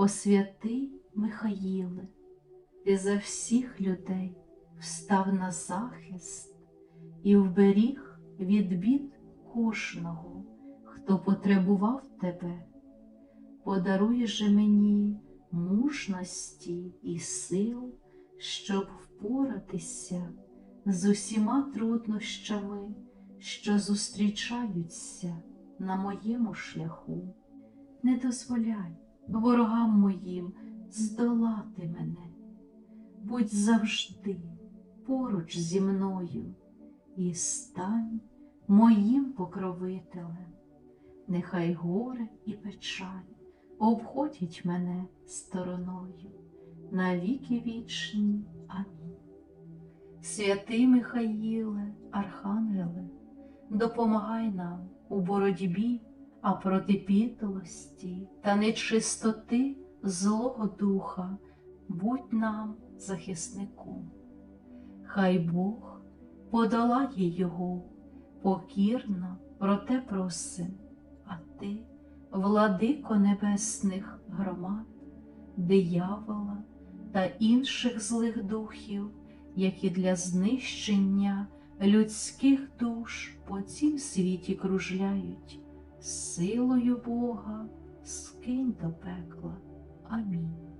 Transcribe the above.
О святий Михаїле, ти за всіх людей встав на захист і вберіг від бід кожного, хто потребував тебе. Подаруй же мені мужності і сил, щоб впоратися з усіма труднощами, що зустрічаються на моєму шляху. Не дозволяй ворогам моїм здолати мене, будь завжди поруч зі мною і стань моїм покровителем. Нехай горе і печаль обходять мене стороною на віки вічні. Амінь. Святий Михаїле, Архангеле, допомагай нам у боротьбі, а проти підлості та нечистоти Злого Духа, будь нам захисником. Хай Бог подолає його, покірно проте просим, а ти, владико небесних громад, диявола та інших злих духів, які для знищення людських душ по цім світі кружляють, силою Бога скинь до пекла. Амінь.